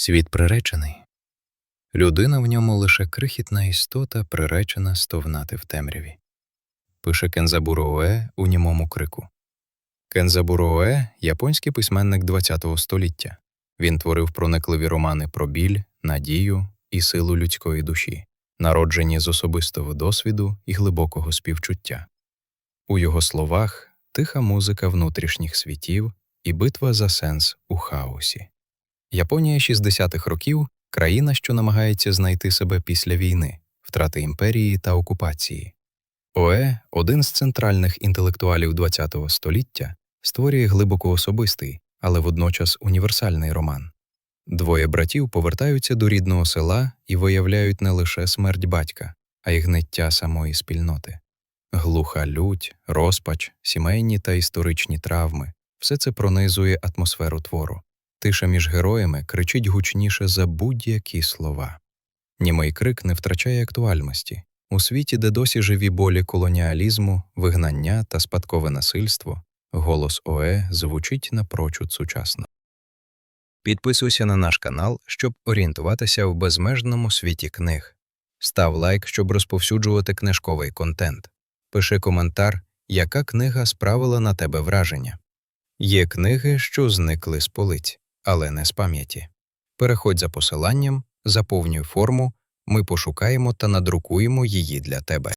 Світ приречений. Людина в ньому лише крихітна істота, приречена стовнати в темряві. Пише Кензабуро Оe у німому крику. Кензабуро Оe – японський письменник ХХ століття. Він творив проникливі романи про біль, надію і силу людської душі, народжені з особистого досвіду і глибокого співчуття. У його словах тиха музика внутрішніх світів і битва за сенс у хаосі. Японія 60-х років країна, що намагається знайти себе після війни, втрати імперії та окупації. Ое, один з центральних інтелектуалів ХХ століття, створює глибоко особистий, але водночас універсальний роман. Двоє братів повертаються до рідного села і виявляють не лише смерть батька, а й гниття самої спільноти. Глуха лють, розпач, сімейні та історичні травми все це пронизує атмосферу твору. Тиша між героями кричить гучніше за будь-які слова. Німий крик не втрачає актуальності. У світі, де досі живі болі колоніалізму, вигнання та спадкове насильство, голос ОЕ звучить напрочуд сучасно. Підписуйся на наш канал, щоб орієнтуватися в безмежному світі книг. Став лайк, щоб розповсюджувати книжковий контент. Пиши коментар, яка книга справила на тебе враження. Є книги, що зникли з полиць, але не з пам'яті. Переходь за посиланням, заповнюй форму, ми пошукаємо та надрукуємо її для тебе.